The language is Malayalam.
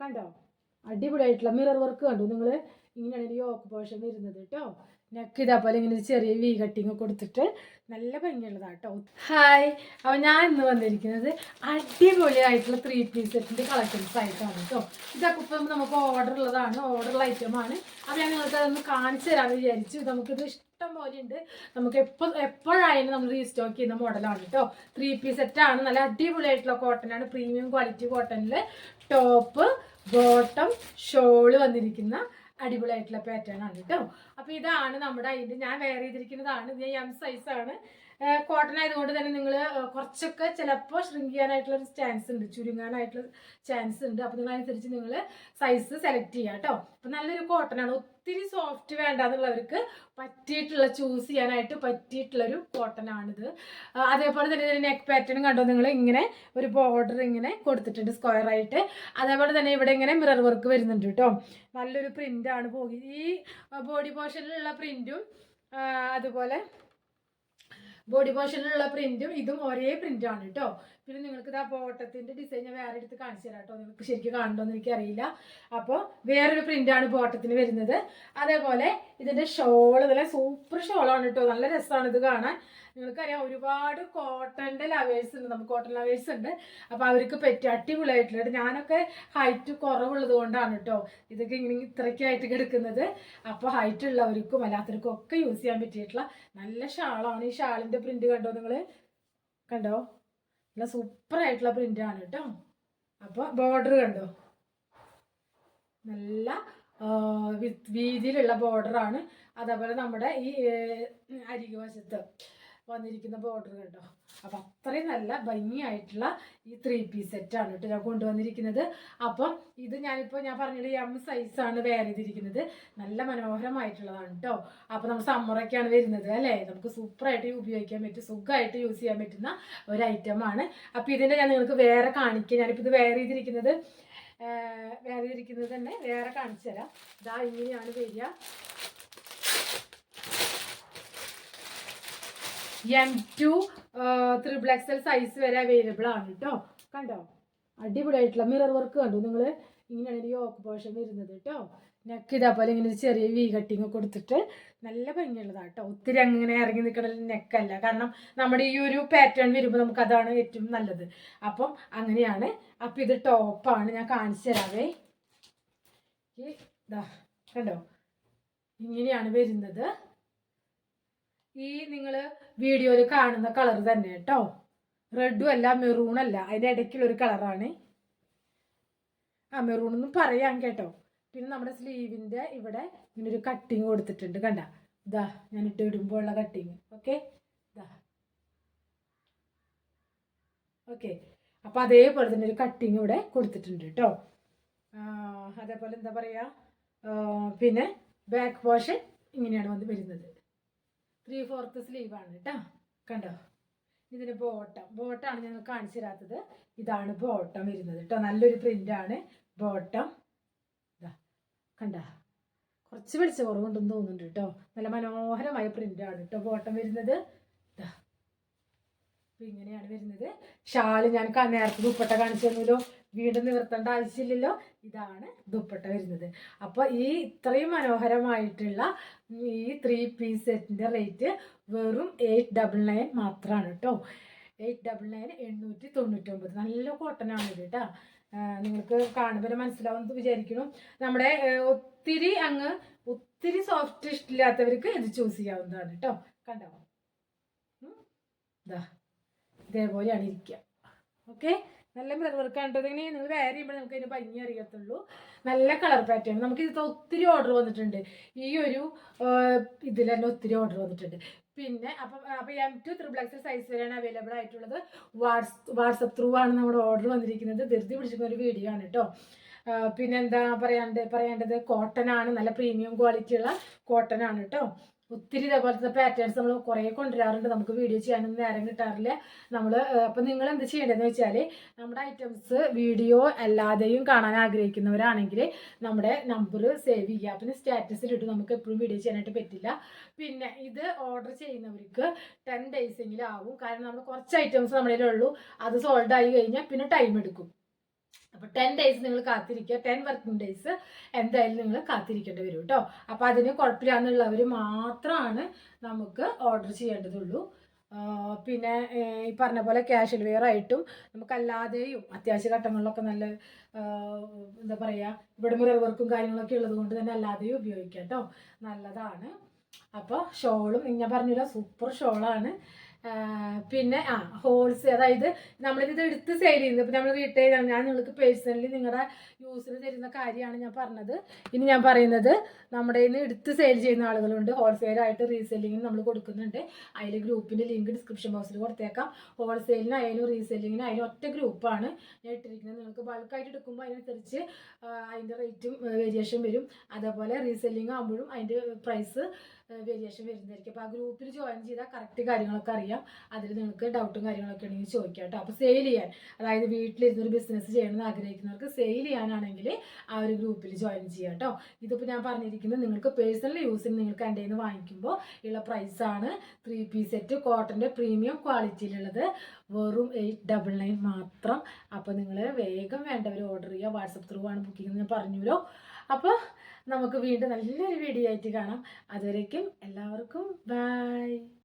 കണ്ടോ? അടിപൊളിയായിട്ടുള്ള മിറർ വർക്ക് കണ്ടു. നിങ്ങൾ ഇങ്ങനെയാണ് ഒരു യോക്ക് പോഷൻ വരുന്നത് കേട്ടോ നെക്ക് ഇതേപോലെ ഇങ്ങനെ ചെറിയ വി കട്ടിങ് കൊടുത്തിട്ട് നല്ല ഭംഗിയുള്ളതാണ് കേട്ടോ ഹായ് അപ്പോൾ ഞാൻ ഇന്ന് വന്നിരിക്കുന്നത് അടിപൊളിയായിട്ടുള്ള ത്രീ പീസ് സെറ്റിന്റെ കളക്ഷൻസ് ആയിട്ടാണ് കേട്ടോ ഇതൊക്കെ ഇപ്പം നമുക്ക് ഓർഡർ ഉള്ളതാണ്. ഓർഡറുള്ള ഐറ്റമാണ് അപ്പോൾ ഞാൻ നിങ്ങൾക്ക് അതൊന്ന് കാണിച്ചു തരാമെന്ന് വിചാരിച്ചു. നമുക്കിത് പോലെ ഉണ്ട്. നമുക്ക് എപ്പോ എപ്പോഴായാലും നമ്മൾ റീസ്റ്റോക്ക് ചെയ്യുന്ന മോഡലാണ് കേട്ടോ ത്രീ പീസ് ആണ്. നല്ല അടിപൊളിയായിട്ടുള്ള കോട്ടനാണ് പ്രീമിയം ക്വാളിറ്റി കോട്ടണിൽ ടോപ്പ് ബോട്ടം ഷോൾ വന്നിരിക്കുന്ന അടിപൊളിയായിട്ടുള്ള പാറ്റേൺ ആണ് കേട്ടോ അപ്പോൾ ഇതാണ് നമ്മുടെ അതിന്റെ ഞാൻ വെയർ ചെയ്തിരിക്കുന്നതാണ്. ഇത് എം സൈസാണ് കോട്ടൺ ആയതുകൊണ്ട് തന്നെ നിങ്ങൾ കുറച്ചൊക്കെ ചിലപ്പോൾ ഷ്രിങ്ക് ചെയ്യാനായിട്ടുള്ള ഒരു ചാൻസ് ഉണ്ട്. ചുരുങ്ങാനായിട്ടുള്ള ചാൻസ് ഉണ്ട്. അപ്പോൾ നിങ്ങൾ അനുസരിച്ച് നിങ്ങൾ സൈസ് സെലക്ട് ചെയ്യുക കേട്ടോ. അപ്പം നല്ലൊരു കോട്ടൺ ആണ്. ഒത്തിരി സോഫ്റ്റ് വേണ്ടാന്നുള്ളവർക്ക് പറ്റിയിട്ടുള്ള ചൂസ് ചെയ്യാനായിട്ട് പറ്റിയിട്ടുള്ളൊരു കോട്ടൺ ആണിത്. അതേപോലെ തന്നെ ഇതിന്റെ നെക്ക് പാറ്റേൺ കണ്ടോ? നിങ്ങൾ ഇങ്ങനെ ഒരു ബോർഡർ ഇങ്ങനെ കൊടുത്തിട്ടുണ്ട് സ്ക്വയർ ആയിട്ട്. അതേപോലെ തന്നെ ഇവിടെ ഇങ്ങനെ മിറർ വർക്ക് വരുന്നുണ്ട് കേട്ടോ. നല്ലൊരു പ്രിന്റ് ആണ്. പോയി ഈ ബോഡി പോർഷനിലുള്ള പ്രിന്റും അതുപോലെ ബോഡി പോർഷനിലുള്ള പ്രിന്റും ഇതും ഒരേ പ്രിന്റാണ് കേട്ടോ പിന്നെ നിങ്ങൾക്ക് ഇതാ ബോട്ടത്തിന്റെ ഡിസൈൻ ഞാൻ വേറെ എടുത്ത് കാണിച്ചു തരാം കേട്ടോ നിങ്ങൾക്ക് ശരിക്കും കാണണ്ടോന്ന് എനിക്കറിയില്ല. അപ്പോൾ വേറൊരു പ്രിന്റ് ആണ് ബോട്ടത്തിന് വരുന്നത്. അതേപോലെ ഇതിന്റെ ഷോൾ നല്ല സൂപ്പർ ഷോളാണ് കേട്ടോ നല്ല രസമാണ് ഇത് കാണാൻ. നിങ്ങൾക്കറിയാം ഒരുപാട് കോട്ടന്റെ ലവേഴ്സ് ഉണ്ട്. നമുക്ക് കോട്ടൺ ലവേഴ്സ് ഉണ്ട്. അപ്പോൾ അവർക്ക് പറ്റിയ അടിപൊളിയായിട്ടുള്ള ഞാനൊക്കെ ഹൈറ്റ് കുറവുള്ളത് കൊണ്ടാണ് കേട്ടോ ഇതൊക്കെ ഇങ്ങനെ ഇത്രയ്ക്കായിട്ട് കിടക്കുന്നത് അപ്പോൾ ഹൈറ്റ് ഉള്ളവർക്കും അല്ലാത്തവർക്കും ഒക്കെ യൂസ് ചെയ്യാൻ പറ്റിയിട്ടുള്ള നല്ല ഷാളാണ് ഈ ഷാളിന്റെ പ്രിന്റ് കണ്ടോ നിങ്ങൾ കണ്ടോ? നല്ല സൂപ്പർ ആയിട്ടുള്ള പ്രിന്റ് ആണ് കേട്ടോ. അപ്പോൾ ബോർഡർ കണ്ടോ? നല്ല വീതിയിലുള്ള ബോർഡറാണ് അതേപോലെ നമ്മുടെ ഈ അരികു വശത്ത്. വന്നിരിക്കുന്ന ബോർഡർ കേട്ടോ അപ്പം അത്രയും നല്ല ഭംഗിയായിട്ടുള്ള ഈ ത്രീ പീസ് സെറ്റാണ് കേട്ടോ ഞാൻ കൊണ്ടുവന്നിരിക്കുന്നത്. അപ്പം ഇത് ഞാനിപ്പോൾ ഞാൻ പറഞ്ഞത് എം സൈസാണ് വെയർ ചെയ്തിരിക്കുന്നത്. നല്ല മനോഹരമായിട്ടുള്ളതാണ് കേട്ടോ. അപ്പോൾ നമ്മൾ സമ്മറൊക്കെയാണ് വരുന്നത് അല്ലേ? നമുക്ക് സൂപ്പറായിട്ട് ഉപയോഗിക്കാൻ പറ്റും സുഖമായിട്ട് യൂസ് ചെയ്യാൻ പറ്റുന്ന ഒരു ഐറ്റം ആണ്. അപ്പോൾ ഇതിന്റെ ഞാൻ നിങ്ങൾക്ക് വേറെ കാണിക്കാം. ഞാനിപ്പോൾ ഇത് വെയർ ചെയ്തിരിക്കുന്നത് വേറെ ഇരിക്കുന്നത് തന്നെ വേറെ കാണിച്ചു തരാം ഇതാ ഇങ്ങനെയാണ് വരിക. M to triple XL size വരെ അവൈലബിൾ ആണ് കേട്ടോ കണ്ടോ? അടിപൊളിയായിട്ടുള്ള മിറർ വർക്ക് കണ്ടു നിങ്ങൾ ഇങ്ങനെയാണ് ഒരു യോക്ക് പോർഷൻ വരുന്നത് കേട്ടോ നെക്ക് ഇതേപോലെ ഇങ്ങനെ ഒരു ചെറിയ വി കട്ടിങ് കൊടുത്തിട്ട് നല്ല ഭംഗിയുള്ളതാണ് കേട്ടോ ഒത്തിരി അങ്ങനെ ഇറങ്ങി നിൽക്കണ നെക്കല്ല കാരണം നമ്മുടെ ഈ ഒരു പാറ്റേൺ വരുമ്പോൾ നമുക്ക് അതാണ് ഏറ്റവും നല്ലത്. അപ്പം അങ്ങനെയാണ്. അപ്പം ഇത് ടോപ്പാണ് ഞാൻ കാണിച്ചു തരാവേ. ഇതാ കണ്ടോ? ഇങ്ങനെയാണ് വരുന്നത്. ഈ നിങ്ങൾ വീഡിയോയിൽ കാണുന്ന കളർ തന്നെ കേട്ടോ റെഡും അല്ല മെറൂൺ അല്ല. അതിന്റെ ഇടയ്ക്കുള്ള ഒരു കളറാണ് ആ മെറൂൺ പറയാം കേട്ടോ. പിന്നെ നമ്മുടെ സ്ലീവിന്റെ ഇവിടെ ഇങ്ങനെ ഒരു കട്ടിങ് കൊടുത്തിട്ടുണ്ട് കണ്ട. ഇതാ ഞാൻ ഇട്ട് ഇടുമ്പോൾ ഉള്ള കട്ടിങ് ഓക്കെ ഇതാ ഓക്കെ അപ്പോൾ അതേപോലെ തന്നെ ഒരു കട്ടിങ് ഇവിടെ കൊടുത്തിട്ടുണ്ട് കേട്ടോ അതേപോലെ എന്താ പറയുക പിന്നെ ബാക്ക് പോർഷൻ ഇങ്ങനെയാണ് വന്ന് വരുന്നത്. ത്രീ ഫോർത്ത് ആണ് കേട്ടോ. കണ്ടോ? ഇതിന് ബോട്ടം ബോട്ടാണ് ഞങ്ങൾ കാണിച്ചു തരാത്തത് ഇതാണ് ബോട്ടം വരുന്നത് കേട്ടോ. നല്ലൊരു പ്രിന്റാണ് ബോട്ടം കണ്ട? കുറച്ച് വെളിച്ച കുറവുണ്ടെന്ന് തോന്നുന്നുണ്ട് കേട്ടോ. നല്ല മനോഹരമായ പ്രിന്റാണ് കേട്ടോ ബോട്ടം വരുന്നത്. അപ്പോൾ ഇങ്ങനെയാണ് വരുന്നത്. ഷാൾ ഞാൻ നേരത്തെ ദുപ്പട്ട കാണിച്ചു തന്നല്ലോ. വീണ്ടും നിവർത്തേണ്ട ആവശ്യമില്ലല്ലോ. ഇതാണ് ദുപ്പട്ട വരുന്നത്. അപ്പോൾ ഈ ഇത്രയും മനോഹരമായിട്ടുള്ള ഈ ത്രീ പീസ് സെറ്റിന്റെ റേറ്റ് വെറും എയ്റ്റ് ഡബിൾ നയൻ മാത്രമാണ് കേട്ടോ എയ്റ്റ് ഡബിൾ നയൻ എണ്ണൂറ്റി തൊണ്ണൂറ്റൊമ്പത്. നല്ല കോട്ടനാണ് ഇത് കേട്ടോ നിങ്ങൾക്ക് കാണുമ്പോൾ മനസ്സിലാവുമെന്ന് വിചാരിക്കുന്നു. നമ്മുടെ ഒത്തിരി അങ്ങ് ഒത്തിരി സോഫ്റ്റ് ഇഷ്ടമില്ലാത്തവർക്ക് ഇത് ചൂസ് ചെയ്യാവുന്നതാണ് കേട്ടോ കണ്ടോ. ഇതാ ഇതേപോലെയാണ് ഇരിക്കുക. ഓക്കെ നല്ല മിറർ വർക്ക് കണ്ടതെങ്കിൽ നിങ്ങൾ വേറെ ചെയ്യുമ്പോൾ നമുക്ക് അതിന് ഭംഗി അറിയത്തുള്ളൂ. നല്ല കളർ പാറ്റേൺ നമുക്ക് ഇത് ഒത്തിരി ഓർഡർ വന്നിട്ടുണ്ട്. ഈ ഒരു ഇതിൽ തന്നെ ഒത്തിരി ഓർഡർ വന്നിട്ടുണ്ട്. പിന്നെ അപ്പം അപ്പം M two triple XL size വരെയാണ് അവൈലബിൾ ആയിട്ടുള്ളത്. വാട്സ് വാട്സപ്പ് ത്രൂ ആണ് നമ്മുടെ ഓർഡർ വന്നിരിക്കുന്നത്. ധൃതി പിടിച്ചിരിക്കുന്ന ഒരു വീഡിയോ ആണ് കേട്ടോ. പിന്നെ എന്താ പറയാണ്ട് പറയേണ്ടത്? കോട്ടൺ ആണ്. നല്ല പ്രീമിയം ക്വാളിറ്റി ഉള്ള കോട്ടൺ ആണ് കേട്ടോ. ഒത്തിരി ഇതേപോലത്തെ പാറ്റേൺസ് നമ്മൾ കുറേ കൊണ്ടുവരാറുണ്ട്. നമുക്ക് വീഡിയോ ചെയ്യാനൊന്നും നേരം കിട്ടാറില്ല. നമ്മൾ അപ്പം നിങ്ങൾ എന്ത് ചെയ്യേണ്ടതെന്ന് വെച്ചാൽ നമ്മുടെ ഐറ്റംസ് വീഡിയോ അല്ലാതെയും കാണാൻ ആഗ്രഹിക്കുന്നവരാണെങ്കിൽ നമ്മുടെ നമ്പർ സേവ് ചെയ്യുക. പിന്നെ സ്റ്റാറ്റസിലിട്ട് നമുക്ക് എപ്പോഴും വീഡിയോ ചെയ്യാനായിട്ട് പറ്റില്ല. പിന്നെ ഇത് ഓർഡർ ചെയ്യുന്നവർക്ക് ടെൻ ഡേയ്സ് എങ്കിലും ആവും. കാരണം നമ്മൾ കുറച്ച് ഐറ്റംസ് നമ്മുടെ ഉള്ളൂ അത് സോൾഡ് ആയി കഴിഞ്ഞാൽ പിന്നെ ടൈം എടുക്കും. അപ്പോൾ ടെൻ ഡേയ്സ് നിങ്ങൾ കാത്തിരിക്കുക. ടെൻ വർക്കിംഗ് ഡേയ്സ് എന്തായാലും നിങ്ങൾ കാത്തിരിക്കേണ്ടി വരും കേട്ടോ അപ്പോൾ അതിന് കുഴപ്പമില്ലാന്നുള്ളവർ മാത്രമാണ് നമുക്ക് ഓർഡർ ചെയ്യേണ്ടതുള്ളൂ. പിന്നെ ഈ പറഞ്ഞ പോലെ ക്യാഷ്വൽ വെയർ ആയിട്ടും നമുക്കല്ലാതെയും അത്യാവശ്യ ഘട്ടങ്ങളിലൊക്കെ നല്ല എന്താ പറയുക ഇവിടെ മിറർ വർക്കും കാര്യങ്ങളൊക്കെ ഉള്ളത് കൊണ്ട് തന്നെ അല്ലാതെയും ഉപയോഗിക്കാം കേട്ടോ നല്ലതാണ്. അപ്പോൾ ഷോളും ഞാൻ പറഞ്ഞില്ല സൂപ്പർ ഷോളാണ്. പിന്നെ ആ ഹോൾസെയിൽ അതായത് നമ്മളിത് എടുത്ത് സെയിൽ ചെയ്യുന്നത്. ഇപ്പം നമ്മൾ റീറ്റെയിൽ ഞാൻ നിങ്ങൾക്ക് പേഴ്സണലി നിങ്ങളുടെ യൂസിന് തരുന്ന കാര്യമാണ് ഞാൻ പറഞ്ഞത്. ഇനി ഞാൻ പറയുന്നത് നമ്മുടെ നിന്ന് എടുത്ത് സെയിൽ ചെയ്യുന്ന ആളുകളുണ്ട്. ഹോൾസെയിലായിട്ട് റീസെല്ലിങ്ങിന് നമ്മൾ കൊടുക്കുന്നുണ്ട്. അതിൽ ഗ്രൂപ്പിന്റെ ലിങ്ക് ഡിസ്ക്രിപ്ഷൻ ബോക്സിൽ കൊടുത്തേക്കാം. ഹോൾസെയിലിനായാലും റീസെല്ലിങ്ങിനായാലും ഒറ്റ ഗ്രൂപ്പാണ് ഞാൻ ഇട്ടിരിക്കുന്നത്. നിങ്ങൾക്ക് ബൾക്കായിട്ട് എടുക്കുമ്പോൾ അതിനനുസരിച്ച് അതിന്റെ റേറ്റും വേരിയേഷൻ വരും. അതേപോലെ റീസെല്ലിംഗ് ആകുമ്പോഴും അതിന്റെ പ്രൈസ് വേരിയേഷൻ വരുന്നതായിരിക്കും. അപ്പോൾ ആ ഗ്രൂപ്പിൽ ജോയിൻ ചെയ്താൽ കറക്റ്റ് കാര്യങ്ങളൊക്കെ അറിയാം. അതിൽ നിങ്ങൾക്ക് ഡൗട്ടും കാര്യങ്ങളൊക്കെ ഉണ്ടെങ്കിൽ ചോദിക്കാം കേട്ടോ. അപ്പോൾ സെയിൽ ചെയ്യാൻ അതായത് വീട്ടിലിരുന്ന് ഒരു ബിസിനസ് ചെയ്യണമെന്ന് ആഗ്രഹിക്കുന്നവർക്ക് സെയിൽ ചെയ്യാനാണെങ്കിൽ ആ ഒരു ഗ്രൂപ്പിൽ ജോയിൻ ചെയ്യാം കേട്ടോ. ഇതിപ്പോൾ ഞാൻ പറഞ്ഞിരിക്കുന്നത് നിങ്ങൾക്ക് പേഴ്സണൽ യൂസിന് നിങ്ങൾക്ക് എന്റെ നിന്ന് വാങ്ങിക്കുമ്പോൾ ഉള്ള പ്രൈസാണ് ത്രീ പീസ് സെറ്റ് കോട്ടന്റെ പ്രീമിയം ക്വാളിറ്റിയിലുള്ളത് വെറും എയ്റ്റ് ഡബിൾ നയൻ മാത്രം. അപ്പോൾ നിങ്ങൾ വേഗം വേണ്ടവർ ഓർഡർ ചെയ്യുക. വാട്സപ്പ് ത്രൂ ആണ് ബുക്കിംഗ് ഞാൻ പറഞ്ഞല്ലോ അപ്പോൾ നമുക്ക് വീണ്ടും നല്ലൊരു വീഡിയോ ആയിട്ട് കാണാം. അതുവരേക്കും എല്ലാവർക്കും ബൈ